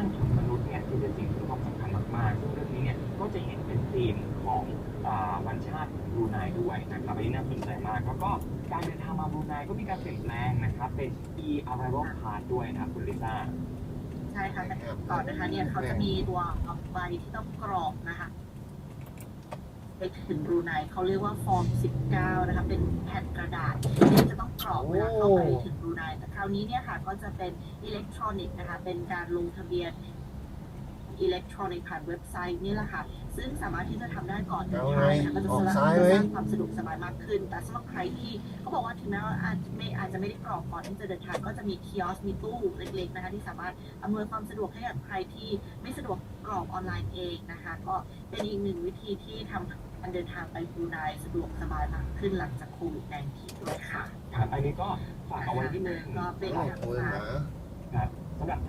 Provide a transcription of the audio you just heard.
านของมนุษย์เนี่ยที่เป็นสิ่งที่มีความสำคัญมากๆซึ่งเรื่องนี้เนี่ยก็จะเห็นเป็นธีมของอวันชาติบรูไนด้วยนะครับอันนี้น่าสนใจมากแล้วก็การเดินทางมาบรูไนก็มีการเปลี่ยนแปลงนะครับเป็น e-arrival card ด้วยนะคุณลิซ่าใช่ค่ะแต่ก่อนนะคะเนี่ยเขาจะมีตัวใบที่ต้องกรอกนะคะไปถึงบรูไนเขาเรียกว่าฟอร์ม 19 นะคะเป็นแผ่นก เวลาเข้าไปถึงบรูไนแต่คราวนี้เนี่ยค่ะก็จะเป็นอิเล็กทรอนิกส์นะคะ เป็นการลงทะเบียนอิเล็กทรอนิกส์ผ่านเว็บไซต์นี่แหละค่ะ ซึ่งสามารถที่จะทำได้ก่อนเดินทางนะคะก็จะสร้างสร้างความสะดวกสบายมากขึ้น แต่สำหรับใครที่เขาบอกว่าถึงแม้ว่าอาจจะไม่อาจจะไม่ได้กรอกก่อนที่จะเดินทางก็จะมีคิออสมีตู้เล็กๆนะคะที่สามารถอำนวยความสะดวกให้กับใครที่ไม่สะดวก กรอกออนไลน์เองนะคะ ก็เป็นอีกหนึ่งวิธีที่ทำการเดินทางไปบรูไนสะดวกสบายมากขึ้นหลังจากโควิด -19 ด้วยค่ะครับอันนี้ก็ฝากเอาไว้ที่นึงก็เป็น โอ้โหหมา ครับสำหรับ